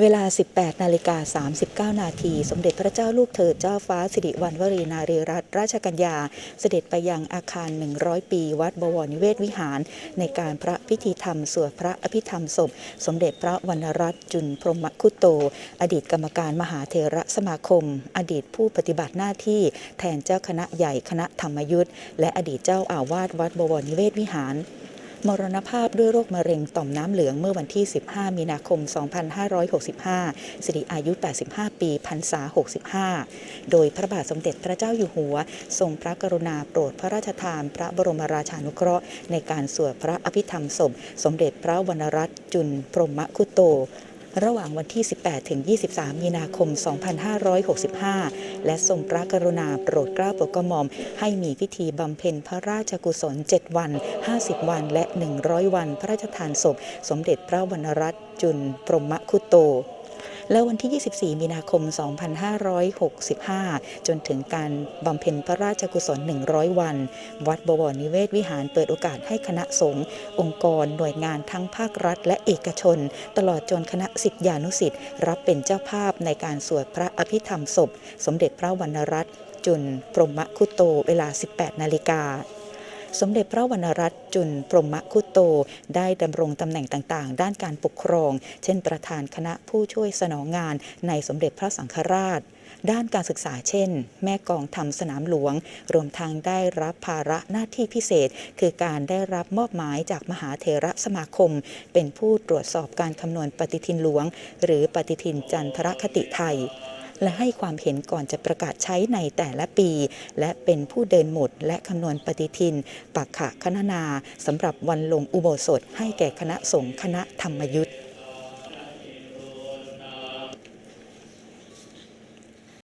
เวลา 18 นาฬิกา 39 นาที สมเด็จพระเจ้าลูกเธอเจ้าฟ้าสิริวัณวรีนารีรัตนราชกัญญา เสด็จไปยังอาคาร 100 ปี วัดบวรนิเวศวิหาร ในการพระพิธีธรรม สวดพระอภิธรรมศพ สมเด็จพระวรรณรัตน์จุนพรหมคุโต อดีตกรรมการมหาเทระสมาคม อดีตผู้ปฏิบัติหน้าที่ แทนเจ้าคณะใหญ่คณะธรรมยุทธ์และอดีตเจ้าอาวาสวัดบวรนิเวศวิหาร มรณภาพด้วยโรคมะเร็งต่อมน้ำเหลืองเมื่อวันที่ 15 มีนาคม 2565 สิริอายุ 85 ปีพรรษา 65 โดยพระบาทสมเด็จพระเจ้าอยู่หัว ทรงพระกรุณาโปรดพระราชทาน พระบรมราชานุเคราะห์ ในการสวดพระอภิธรรมศพ สมเด็จพระวรรณรัตน์จุนพรหมคุโต ระหว่างวันที่ 18 ถึง 23 มีนาคม 2565 และทรงพระกรุณาโปรดเกล้าโปรดกระหม่อม ให้มีพิธีบำเพ็ญพระราชกุศล 7 วัน 50 วัน และ 100 วัน พระราชทานศพ สมเด็จพระวรรณรัตน์จุนพรหมคุโต และวันที่ 24 มีนาคม 2565 จนถึงการบำเพ็ญพระราชกุศล 100 วัน วัดบวรนิเวศวิหารเปิดโอกาสให้คณะสงฆ์องค์กรหน่วยงานทั้งภาครัฐ และเอกชน ตลอดจนคณะสิทธิานุสิทธิ์รับเป็นเจ้าภาพในการสวดพระอภิธรรมศพ สมเด็จพระวรรณรัตน์จุนพรหมคุโตเวลา 18 นาฬิกา สมเด็จพระวรรณรัตน์จุนพรหมคุโต ได้ดำรงตำแหน่งต่างๆ ด้านการปกครอง เช่น ประธานคณะผู้ช่วยสนองงานในสมเด็จพระสังฆราช ด้านการศึกษาเช่น แม่กองทำสนามหลวง รวมทั้งได้รับภาระหน้าที่พิเศษ คือการได้รับมอบหมายจากมหาเถระสมาคม เป็นผู้ตรวจสอบการคำนวณปฏิทินหลวง หรือปฏิทินจันทรคติไทย และให้ความเห็นก่อนจะประกาศใช้ในแต่ละปี และเป็นผู้เดินหมด และคำนวณปฏิทิน ปักขะคณนาสำหรับวันลงอุโบสถให้แก่คณะสงฆ์คณะธรรมยุทธ์